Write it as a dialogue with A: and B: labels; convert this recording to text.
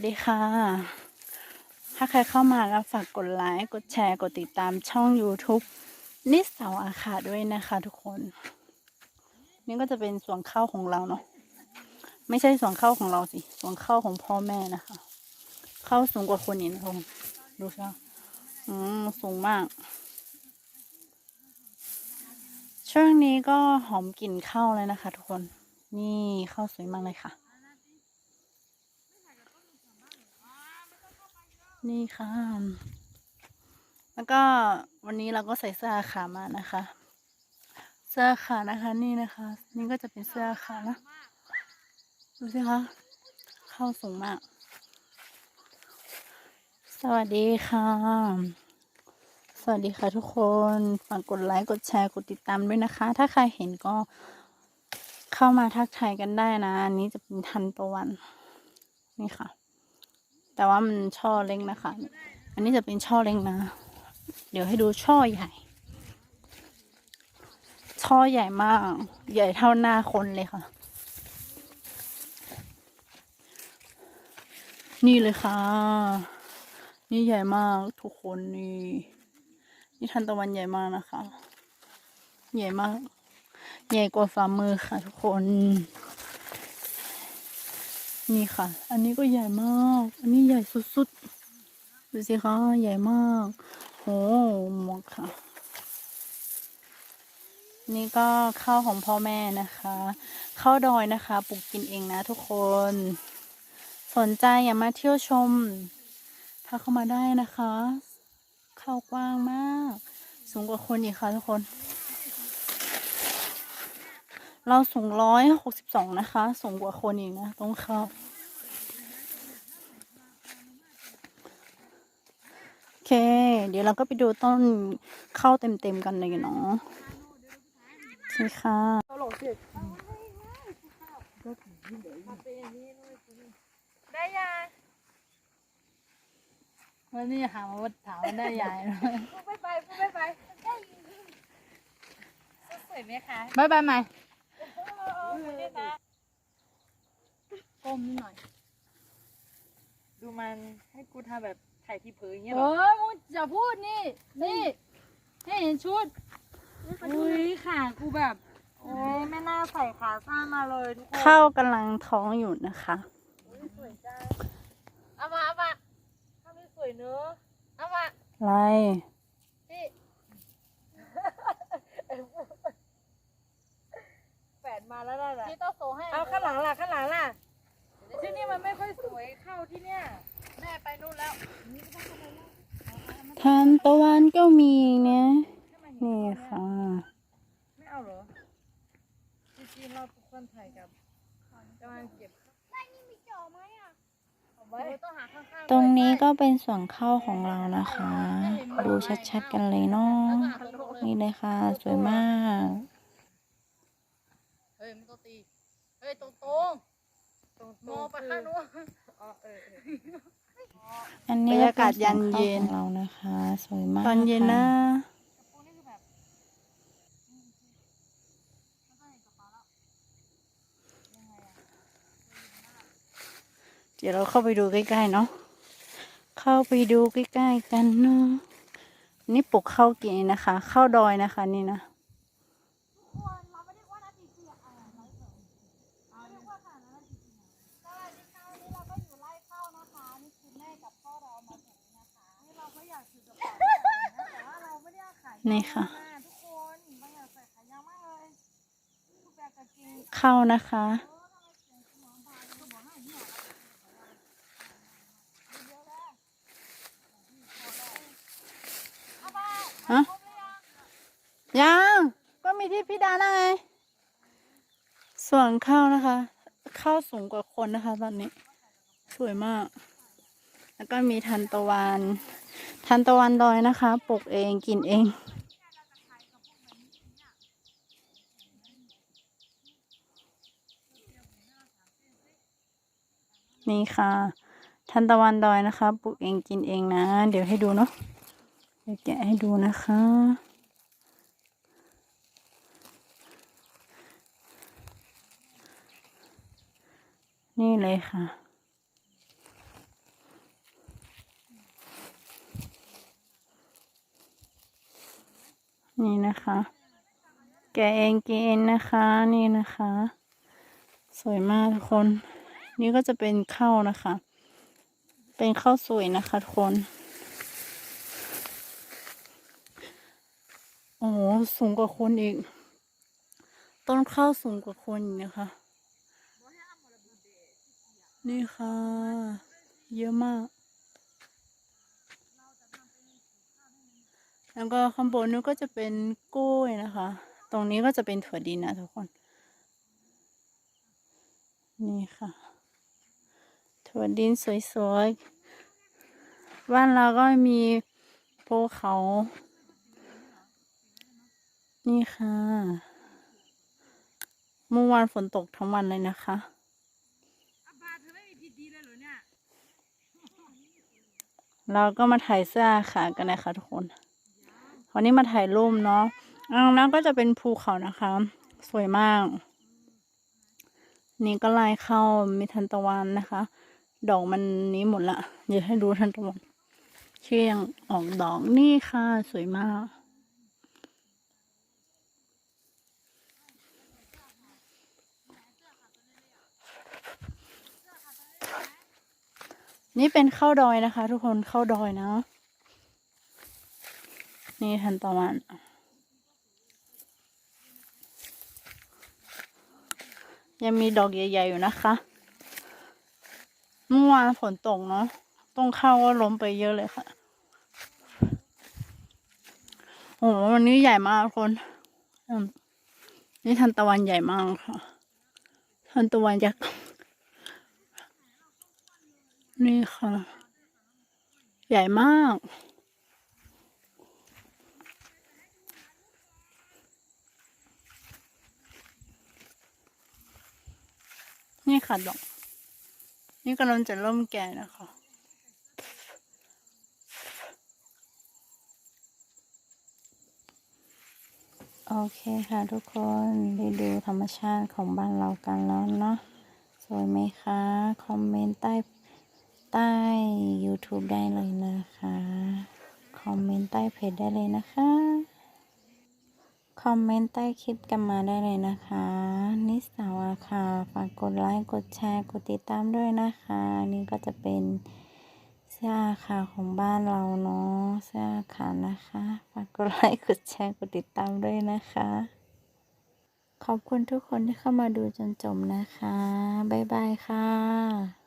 A: วัสดีค่ะ ถ้าใครเข้ามาแล้วฝากกดไลค์ กดแชร์ กดติดตามช่อง YouTube นิสสาวอาคาด้วยนะคะทุกคน นี่ก็จะเป็นส่วนข้าวของเราเนาะ ไม่ใช่ส่วนข้าวของเราสิส่วนข้าวของพ่อแม่นะคะเข้าสูงกว่าคนอีกนะทุกคนดูสิคะอืมสูงมาก ช่วงนี้ก็หอมกลิ่นข้าวเลยนะคะทุกคน นี่ข้าวสวยมากเลยค่ะ นี่ค่ะ แล้วก็วันนี้เราก็ใส่เสื้ออาขามานะคะ เสื้อขานะคะนี่นะคะ นี่ก็จะเป็นเสื้ออาขานะ ดูสิคะ เข้าสูงมาก สวัสดีค่ะ สวัสดีค่ะทุกคน ฝากกดไลค์ กดแชร์ กดติดตามด้วยนะคะ ถ้าใครเห็นก็เข้ามาทักทายกันได้นะ อันนี้จะเป็นทันตะวัน นี่ค่ะ แต่ว่ามันช่อเล็กนะคะ อันนี้จะเป็นช่อเล็กนะ เดี๋ยวให้ดูช่อใหญ่ ช่อใหญ่มาก ใหญ่เท่าหน้าคนเลยค่ะ นี่เลยค่ะ นี่ใหญ่มากทุกคนนี่ นี่ทันตะวันใหญ่มากนะคะ ใหญ่มาก ใหญ่กว่าฝ่ามือค่ะทุกคน นี่ค่ะ อันนี้ก็ใหญ่มาก อันนี้ใหญ่สุดๆ ดูสิคะ ใหญ่มากโอ้หมดค่ะ นี่ก็ข้าวของพ่อแม่นะคะ ข้าวดอยนะคะ ปลูกกินเองนะทุกคน สนใจอย่ามาเที่ยวชม ถ้าเข้ามาได้นะคะ ข้าวกว้างมาก สูงกว่าคนอีกค่ะทุกคน เราสูงร้อยหกสิบสองนะคะ สูงกว่าคนอีกนะตรงเข้าโอเค เดี๋ยวเราก็ไปดูต้นข้าวเต็มๆกันเลยเนาะใช่ค่ะ
B: ได้ยัง
A: วันนี้หามาว่าถามว่าได้ยาย
B: พูดไปไปพูดไปไปได้ยินสวยไหมคะ
A: บายบายใหม่
B: นี่นะ
A: ก้มนิดหน่อย
B: ดูมันให้กูทำแบบถ่ายที่เผยอย่างเงี้ย
A: เอ
B: เหรอ
A: อมึงจะพูดนี่ นี่ ให้เห็นชุด
B: อุ้ยขากูแบบ โอ้ยไม่น่าใส่ขาสั้นมาเลยทุกคน
A: ข้าวกำลังท้องอยู่นะคะ
B: อุ๊ยสวยจังเอามาเอามาข้าวนี่สวยเนอะเอามา
A: อะไร
B: พี่แฝด มาแล้วน่ะ
A: พี่ต้องโซให้
B: เอาข้างหลังล่ะข้างหลังล่ะ ที่นี่มันไม่ค่อยสวยเข้าที่เนี่ย
A: แม่ไปนู่นแล้วทานตะวันก็มีเนี่ยนี่ค่ะ
B: ไม่เอาเหรอจริงๆเราทุกคนถ่ายกับกำลังเก็บได้นี่มีจ่อไหมอะเอาไว้ต้องหาข้างๆ
A: ตรงนี้ก็เป็นส่วนเข้าของเรานะคะ ดูชัดๆกันเลยเนาะนี่เลยค่ะ สวยมาก
B: เฮ้ยไม่ต้องตี เฮ้ยตรงตรงตรงมองไปข้างนู้นอ๋อเออเออ
A: อันนี้ก็เป็นส่วนเข้าของเรานะคะ สวยมากตอนเย็นนะเดี๋ยวเราเข้าไปดูใกล้ๆเนาะเข้าไปดูใกล้ๆกันเนาะนี่ปลูกข้าวกี่นะคะข้าวดอยนะคะ นี่นะ นี่ค่ะ
B: ทุกคนบางอย่างใส่ขายาวมากเลยทุกแบบกระจิง
A: เข้านะคะ ฮะ ยัง ก็มีที่พี่ดาน่าไง ส่วนข้าวนะคะข้าวสูงกว่าคนนะคะ ตอนนี้ สวยมาก แล้วก็มีทันตะวันทันตะวันดอยนะคะปลูกเองกินเองนี่ค่ะทันตะวันดอยนะคะปลูกเองกินเองนะ เดี๋ยวให้ดูเนาะเดี๋ยวแกะให้ดูนะคะ นี่เลยค่ะ นี่นะคะ แกเองกินเองนะคะ นี่นะคะ สวยมากทุกคน นี่ก็จะเป็นข้าวนะคะ เป็นข้าวสวยนะคะทุกคน โอ้โหสูงกว่าคนอีก ต้นข้าวสูงกว่าคนอีกนะคะ นี่ค่ะ เยอะมาก แล้วก็ข้างบนนู้นก็จะเป็นกล้วยนะคะ ตรงนี้ก็จะเป็นถั่วดินนะทุกคน นี่ค่ะ ถั่วดินสวยๆ บ้านเราก็มีภูเขา นี่ค่ะ เมื่อวานฝนตกทั้งวันเลยนะคะ
B: เรอเนี่ย
A: เราก็มาถ่ายเสื้อขากันนะคะทุกคน วันนี้มาถ่ายรูปเนาะอ่างนั้นก็จะเป็นภูเขานะคะ สวยมาก นี่ก็ลายเข้ามีทันตะวันนะคะ ดอกมันนี้หมดละเดี๋ยวให้ดูทันตะวันเชียงออกดอกนี่ค่ะ สวยมากนี่เป็นข้าวดอยนะคะ ทุกคนข้าวดอยนะ นี่ทันตะวันยังมีดอกใหญ่ ๆ อยู่นะคะ เมื่อวานฝนตกเนาะต้นข้าวก็ล้มไปเยอะเลยค่ะ โอ้โหวันนี้ใหญ่มากคนนี่ทันตะวันใหญ่มากค่ะ ทันตะวันยักษ์นี่ค่ะ ใหญ่มาก นี่ค่ะดอก นี่กำลังจะเริ่มแก่นะคะโอเคค่ะทุกคนได้ดูธรรมชาติของบ้านเรากันแล้วเนาะสวยไหมคะ คอมเมนต์ใต้ใต้ YouTube ได้เลยนะคะ คอมเมนต์ใต้เพจได้เลยนะคะ คอมเมนต์ใต้คลิปกันมาได้เลยนะคะ นิสสาวาค่ะฝากกดไลค์ กดแชร์ กดติดตามด้วยนะคะ นี่ก็จะเป็นเสื้อขาของบ้านเราเนาะเสื้อขานะคะ ฝากกดไลค์ กดแชร์ กดติดตามด้วยนะคะ ขอบคุณทุกคนที่เข้ามาดูจนจบนะคะ บ๊ายบายค่ะ